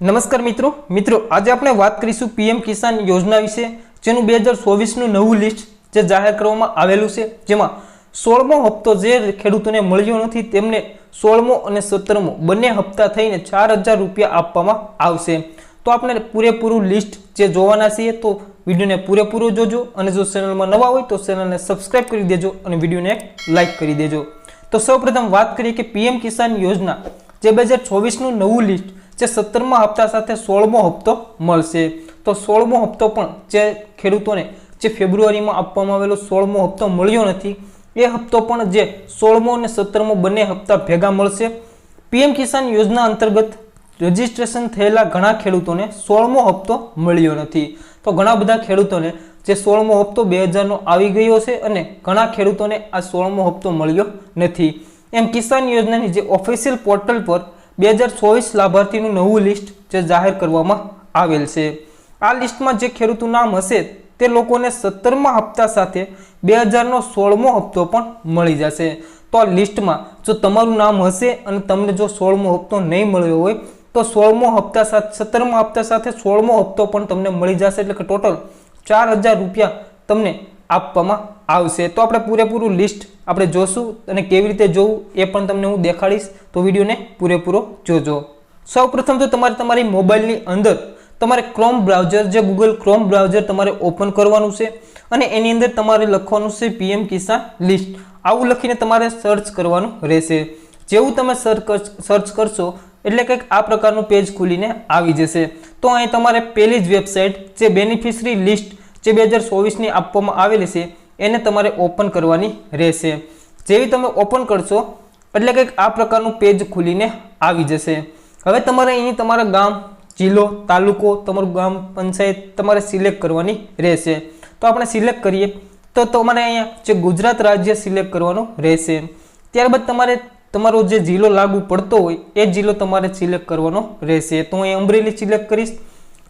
નમસ્કાર મિત્રો. મિત્રો, આજે આપણે વાત કરીશું પીએમ કિસાન યોજના વિશે, જેનું બે હજાર ચોવીસનું નવું લિસ્ટ જે જાહેર કરવામાં આવેલું છે, જેમાં સોળમો હપ્તો જે ખેડૂતોને મળ્યો નથી, તેમને સોળમો અને સત્તરમો બંને હપ્તા થઈને ચાર હજાર રૂપિયા આપવામાં આવશે. તો આપણે પૂરેપૂરું લિસ્ટ જે જોવાના છીએ, તો વિડીયોને પૂરેપૂરો જોજો અને જો ચેનલમાં નવા હોય, તો ચેનલને સબસ્ક્રાઈબ કરી દેજો અને વિડીયોને લાઇક કરી દેજો. તો સૌપ્રથમ વાત કરીએ કે પીએમ કિસાન યોજના, જે બે હજાર ચોવીસનું નવું લિસ્ટ જે સત્તરમા હપ્તા સાથે સોળમો હપ્તો મળશે. તો સોળમો હપ્તો પણ જે ખેડૂતોને જે ફેબ્રુઆરીમાં આપવામાં આવેલો સોળમો હપ્તો મળ્યો નથી, એ હપ્તો પણ જે સોળમો અને સત્તરમો બંને હપ્તા ભેગા મળશે. પીએમ કિસાન યોજના અંતર્ગત રજીસ્ટ્રેશન થયેલા ઘણા ખેડૂતોને સોળમો હપ્તો મળ્યો નથી. તો ઘણા બધા ખેડૂતોને જે સોળમો હપ્તો બે હજારનો આવી ગયો છે અને ઘણા ખેડૂતોને આ સોળમો હપ્તો મળ્યો નથી. એમ કિસાન યોજનાની જે ઓફિશિયલ પોર્ટલ પર બે હજાર ચોવીસ લાભાર્થીનું નવું લિસ્ટ જે જાહેર કરવામાં આવેલ છે. આ લિસ્ટમાં જે ખેડૂતનું નામ હશે તે લોકોને સત્તરમા હપ્તા સાથે બે હજારનો સોળમો હપ્તો પણ મળી જશે. તો આ લિસ્ટમાં જો તમારું નામ હશે અને તમને જો સોળમો હપ્તો નહીં મળ્યો હોય, તો સોળમો હપ્તા સાથે સત્તરમા હપ્તા સાથે સોળમો હપ્તો પણ તમને મળી જશે. એટલે કે ટોટલ ચાર હજાર રૂપિયા તમને આપવામાં આવશે. તો આપણે પૂરેપૂરું લિસ્ટ આપણે જોશું અને કેવી રીતે જોવું એ પણ તમને હું દેખાડીશ. તો વિડીયોને પૂરેપૂરો જોજો. સૌપ્રથમ તો તમારે તમારી મોબાઈલની અંદર તમારે ક્રોમ બ્રાઉઝર જે ગૂગલ ક્રોમ બ્રાઉઝર તમારે ઓપન કરવાનું છે અને એની અંદર તમારે લખવાનું છે પીએમ કિસાન લિસ્ટ આવું લખીને તમારે સર્ચ કરવાનું રહેશે. જેવું તમે સર્ચ કરશો એટલે કંઈક આ પ્રકારનું પેજ ખુલીને આવી જશે. તો અહીં તમારે પહેલી જ વેબસાઇટ જે બેનિફિશરી લિસ્ટ જે બે હજાર ચોવીસની આપવામાં આવેલી છે, એને તમારે ઓપન કરવાની રહેશે. જેવી તમે ઓપન કરશો, એટલે કંઈક આ પ્રકારનું પેજ ખુલીને આવી જશે. હવે તમારે અહીં તમારા ગામ, જિલ્લો, તાલુકો, તમારું ગામ, પંચાયત તમારે સિલેક્ટ કરવાની રહેશે. તો આપણે સિલેક્ટ કરીએ, તો તમારે અહીંયા જે ગુજરાત રાજ્ય સિલેક્ટ કરવાનું રહેશે. ત્યારબાદ તમારે તમારો જે જિલ્લો લાગુ પડતો હોય, એ જિલ્લો તમારે સિલેક્ટ કરવાનો રહેશે. તો હું અમરેલી સિલેક્ટ કરીશ.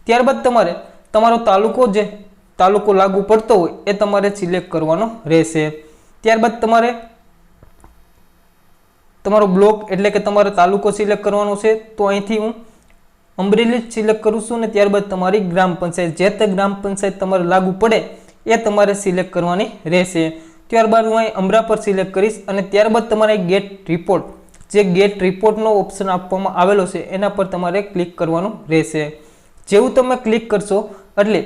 ત્યારબાદ તમારે તમારો તાલુકો જે તાલુકો લાગુ પડતો હોય એ તમારે સિલેક્ટ કરવાનો રહેશે. ત્યારબાદ તમારે તમારો બ્લોક એટલે કે તમારે તાલુકો સિલેક્ટ કરવાનો છે. તો અહીંથી હું અમરેલી સિલેક્ટ કરું છું ને ત્યારબાદ તમારી ગ્રામ પંચાયત, જે તે ગ્રામ પંચાયત તમારે લાગુ પડે એ તમારે સિલેક્ટ કરવાની રહેશે. ત્યારબાદ હું અહીં અમરા પર સિલેક્ટ કરીશ અને ત્યારબાદ તમારે ગેટ રિપોર્ટ જે ગેટ રિપોર્ટનો ઓપ્શન આપવામાં આવેલો છે, એના પર તમારે ક્લિક કરવાનું રહેશે. જેવું તમે ક્લિક કરશો એટલે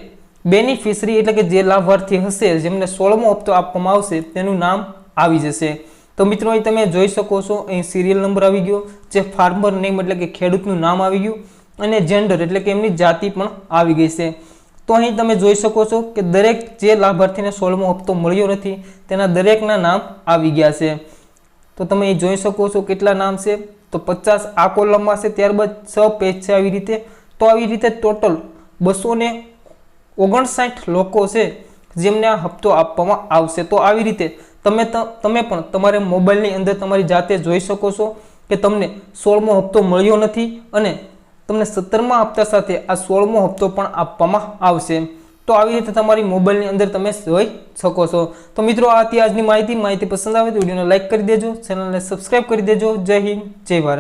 બેનિફિશરી એટલે કે જે લાભાર્થી હશે, જેમને સોળમો હપ્તો આપવામાં આવશે, તેનું નામ આવી જશે. તો મિત્રો, અહીં તમે જોઈ શકો છો, અહીં સિરિયલ નંબર આવી ગયો, જે ફાર્મર નેમ એટલે કે ખેડૂતનું નામ આવી ગયું, અને જેન્ડર એટલે કે એમની જાતિ પણ આવી ગઈ છે. તો અહીં તમે જોઈ શકો છો કે દરેક જે લાભાર્થીને સોળમો હપ્તો મળ્યો નથી, તેના દરેકના નામ આવી ગયા છે. તો તમે અહીં જોઈ શકો છો કેટલા નામ છે? તો પચાસ આ કોલમમાં છે, ત્યારબાદ છ પેજ છે આવી રીતે. તો આવી રીતે ટોટલ બસો ઓગણસાઠ લોકો છે જેમને આ હપ્તો આપવામાં આવશે. તો આવી રીતે તમે તમે પણ તમારે મોબાઈલની અંદર તમારી જાતે જોઈ શકો છો કે તમને સોળમો હપ્તો મળ્યો નથી અને તમને સત્તરમા હપ્તા સાથે આ સોળમો હપ્તો પણ આપવામાં આવશે. તો આવી રીતે તમારી મોબાઈલની અંદર તમે જોઈ શકો છો. તો મિત્રો, આ હતી આજની માહિતી. માહિતી પસંદ આવે તો વિડીયોને લાઇક કરી દેજો, ચેનલને સબસ્ક્રાઈબ કરી દેજો. જય હિન્દ, જય ભારત.